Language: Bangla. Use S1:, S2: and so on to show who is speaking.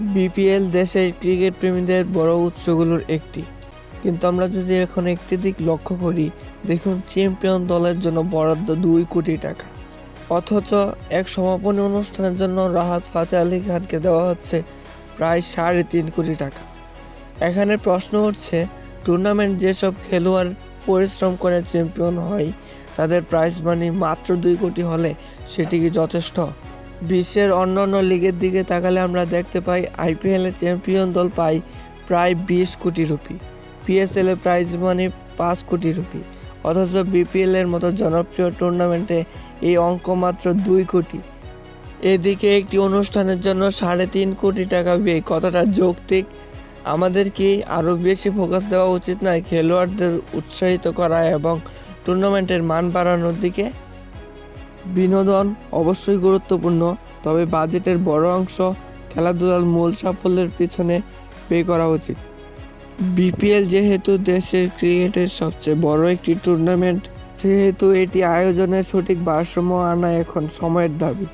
S1: বিপিএল দেশের ক্রিকেট প্রেমীদের বড় উৎসগুলোর একটি। কিন্তু আমরা যদি এখন একটি দিক লক্ষ্য করি, দেখুন চ্যাম্পিয়ন দলের জন্য বরাদ্দ দুই কোটি টাকা। অথচ এক সমাপনী অনুষ্ঠানের জন্য রাহাত ফাতে আলী খানকে দেওয়া হচ্ছে প্রায় সাড়ে তিন কোটি টাকা। এখানে প্রশ্ন উঠছে, টুর্নামেন্ট যেসব খেলোয়াড় পরিশ্রম করে চ্যাম্পিয়ন হয়, তাদের প্রাইজ মানি মাত্র দুই কোটি হলে সেটি কি যথেষ্ট? বিশ্বের অন্যান্য লিগের দিকে তাকালে আমরা দেখতে পাই আইপিএলে চ্যাম্পিয়ন দল পায় প্রায় বিশ কোটি রুপি, পিএসএল প্রাইজ মানি পাঁচ কোটি রুপি, অথচ বিপিএল এর মতো জনপ্রিয় টুর্নামেন্টে এই অঙ্ক মাত্র দুই কোটি। এদিকে একটি অনুষ্ঠানের জন্য সাড়ে তিন কোটি টাকা ব্যয় কতটা যৌক্তিক। আমাদের কি আরও বেশি ফোকাস দেওয়া উচিত নয় খেলোয়াড়দের উৎসাহিত করা এবং টুর্নামেন্টের মান বাড়ানোর দিকে? বিনোদন অবশ্যই গুরুত্বপূর্ণ, তবে বাজেটের বড় অংশ খেলাধুলার মূল সাফল্যের পিছনে ব্যয় করা উচিত। বিপিএল যেহেতু দেশের ক্রিকেটের সবচেয়ে বড় একটি টুর্নামেন্ট সেহেতু এটি আয়োজনের সঠিক ভারসাম্য আনা এখন সময়ের দাবি।